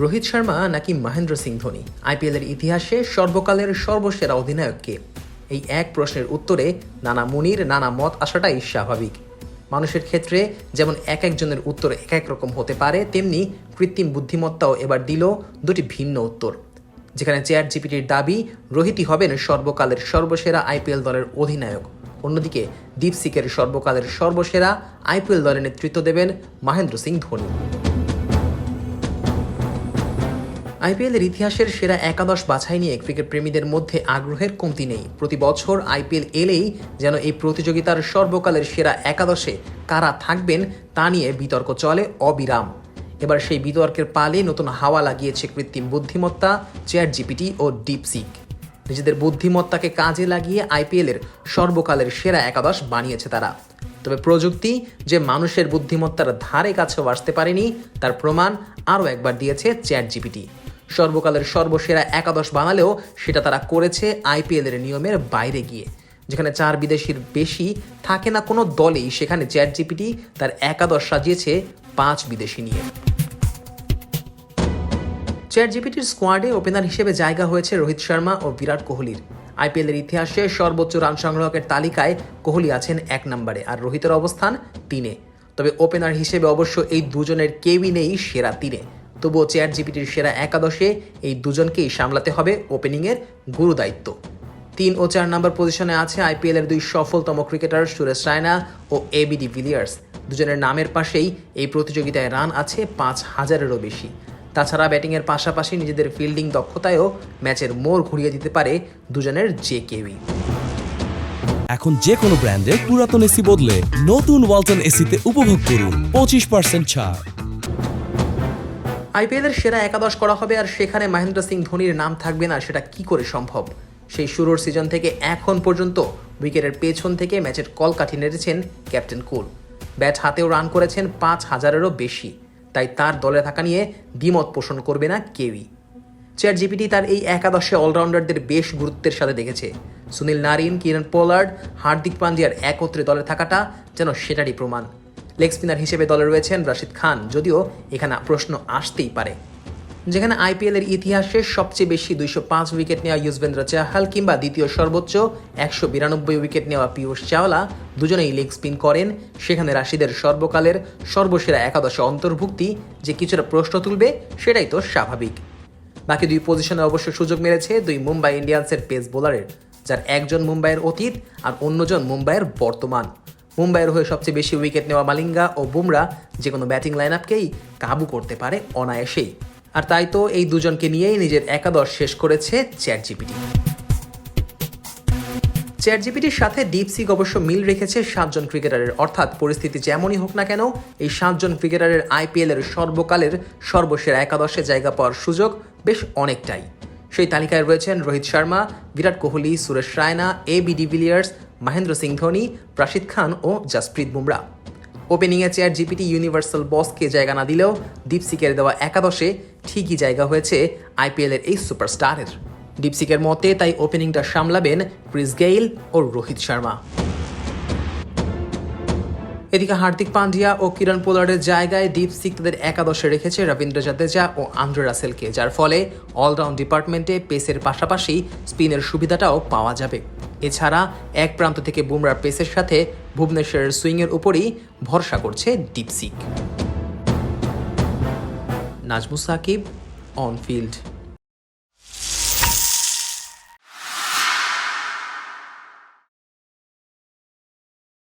রোহিত শর্মা নাকি মহেন্দ্র সিং ধোনি? আইপিএলের ইতিহাসে সর্বকালের সর্বসেরা অধিনায়ক কে? এই এক প্রশ্নের উত্তরে নানা মুনির, নানা মত আসাটাই স্বাভাবিক। মানুষের ক্ষেত্রে যেমন এক একজনের উত্তর এক এক রকম হতে পারে, তেমনি কৃত্রিম বুদ্ধিমত্তাও এবার দিল দুটি ভিন্ন উত্তর। যেখানে চেয়ার জিপিটির দাবি, রোহিতই হবেন সর্বকালের সর্বসেরা আইপিএল দলের অধিনায়ক। অন্যদিকে দীপসিকের সর্বকালের সর্বসেরা আইপিএল দলের নেতৃত্ব দেবেন মহেন্দ্র সিং ধোনি। আইপিএলের ইতিহাসের সেরা একাদশ বাছাই নিয়ে ক্রিকেট প্রেমীদের মধ্যে আগ্রহের কমতি নেই। প্রতি বছর আইপিএল এলেই যেন এই প্রতিযোগিতার সর্বকালের সেরা একাদশে কারা থাকবেন তা নিয়ে বিতর্ক চলে অবিরাম। এবার সেই বিতর্কের পালে নতুন হাওয়া লাগিয়েছে কৃত্রিম বুদ্ধিমত্তা চেয়ার জিপিটি ও ডিপসিক। নিজেদের বুদ্ধিমত্তাকে কাজে লাগিয়ে আইপিএলের সর্বকালের সেরা একাদশ বানিয়েছে তারা। তবে প্রযুক্তি যে মানুষের বুদ্ধিমত্তার ধারে কাছেও আসতে পারেনি, তার প্রমাণ আরও একবার দিয়েছে চ্যাট জিপিটি সর্বকালের সর্বসেরা একাদশ বানালেও সেটা তারা করেছে আইপিএলের নিয়মের বাইরে গিয়ে। যেখানে চার বিদেশির বেশি থাকে না কোনো দলেই, সেখানে চ্যাট জিপিটি তার একাদশ সাজিয়েছে পাঁচ বিদেশি নিয়ে। চ্যাট জিপিটির স্কোয়াডে ওপেনার হিসেবে জায়গা হয়েছে রোহিত শর্মা ও বিরাট কোহলির। আইপিএলের ইতিহাসে সর্বোচ্চ রান সংগ্রাহকের তালিকায় কোহলি আছেন এক নম্বরে আর রোহিতের অবস্থান তিনে। তবে ওপেনার হিসেবে অবশ্য এই দুজনের কেউই নেই সেরা তিনে। তবুও চেয়ার জিপিটির সেরা একাদশে এই দুজনকেই সামলাতে হবে ওপেনিংয়ের গুরু দায়িত্ব। তিন ও চার নম্বর পজিশনে আছে আইপিএলের দুই সফলতম ক্রিকেটার সুরেশ রায়না ও এবিডি ভিলিয়ার্স। দুজনের নামের পাশেই এই প্রতিযোগিতায় রান আছে পাঁচ হাজারেরও বেশি। তাছাড়া ব্যাটিংয়ের পাশাপাশি নিজেদের ফিল্ডিং দক্ষতায়ও ম্যাচের মোড় ঘুরিয়ে দিতে পারে দুজনের যে কেউই। এখন যে কোনো ব্র্যান্ডের পুরাতন এসি বদলে নতুন ওয়ালটন এসিতে উপভোগ করুন পঁচিশ পার্সেন্ট ছাড়। আইপিএলের সেরা একাদশ করা হবে আর সেখানে মহেন্দ্র সিং ধোনির নাম থাকবে না, সেটা কি করে সম্ভব? সেই শুরুর সিজন থেকে এখন পর্যন্ত উইকেটের পেছন থেকে ম্যাচের কলকাঠি নেড়েছেন ক্যাপ্টেন কুল। ব্যাট হাতেও রান করেছেন পাঁচ হাজারেরও বেশি। তাই তার দলে থাকা নিয়ে দ্বিমত পোষণ করবে না কেউই। চেয়ার জিপিটি তার এই একাদশে অলরাউন্ডারদের বেশ গুরুত্বের সাথে দেখেছে। Sunil Narine, Kieron Pollard, Hardik পান্ডিয়ার একত্রে দলে থাকাটা যেন সেটারই প্রমাণ। লেগ স্পিনার হিসেবে দলে রয়েছেন রাশিদ খান, যদিও এখানে প্রশ্ন আসতেই পারে। যেখানে আইপিএলের ইতিহাসে সবচেয়ে বেশি দুইশো পাঁচ উইকেট নেওয়া ইউজবেন্দ্র চাহাল কিংবা দ্বিতীয় সর্বোচ্চ একশো বিরানব্বই উইকেট নেওয়া পীয়ূষ চাওলা দুজনেই লেগ স্পিন করেন। সেখানে রাশিদের সর্বকালের সর্বসেরা একাদশে অন্তর্ভুক্তি যে কিছুটা প্রশ্ন তুলবে সেটাই তো স্বাভাবিক। বাকি দুই পজিশনে অবশ্য সুযোগ মেরেছে দুই মুম্বাই ইন্ডিয়ান্সের পেস বোলারের, যার একজন মুম্বাইয়ের অতীত আর অন্যজন মুম্বাইয়ের বর্তমান। মুম্বাইয়ের হয়ে সবচেয়ে বেশি উইকেট নেওয়া মালিঙ্গা ও বুমরা যে কোনো ব্যাটিং লাইন আপকেই কাবু করতে পারে অনায়াসেই। আর তাই তো এই দুজনকে নিয়েই নিজের একাদশ শেষ করেছে চ্যাট জিপিটি চ্যাট জিপিটির সাথে ডিপসিক অবশ্য মিল রেখেছে সাতজন ক্রিকেটারের। অর্থাৎ পরিস্থিতি যেমনই হোক না কেন, এই সাতজন ক্রিকেটারের আইপিএলের সর্বকালের সর্বসেরা একাদশে জায়গা পাওয়ার সুযোগ বেশ অনেকটাই। সেই তালিকায় রয়েছেন Rohit Sharma, Virat Kohli, Suresh Raina A B de Villiers Mahendra Singh Dhoni, Rashid Khan ও জাসপ্রীত বুমরা। ওপেনিংয়ে চেয়ার জিপিটি ইউনিভার্সাল বসকে জায়গা না দিলেও দীপসিকের দেওয়া একাদশে ঠিকই জায়গা হয়েছে আইপিএলের এই সুপারস্টারের দীপসিকের মতে তাই ওপেনিংটা সামলাবেন ক্রিস গেইল ও রোহিত শর্মা। এদিকে হার্দিক পান্ডিয়া ও কিরণ পোলার্ডের জায়গায় দীপসিক তাদের একাদশে রেখেছে রবীন্দ্র জাদেজা ও আন্দ্রে রাসেলকে, যার ফলে অলরাউন্ড ডিপার্টমেন্টে পেসের পাশাপাশি স্পিনের সুবিধাটাও পাওয়া যাবে। এছাড়া এক প্রান্ত থেকে বুমরার পেসের সাথে ভুবনেশ্বরের সুইংয়ের উপরই ভরসা করছে ডিপসিক নাজমু সাকিব অন ফিল্ড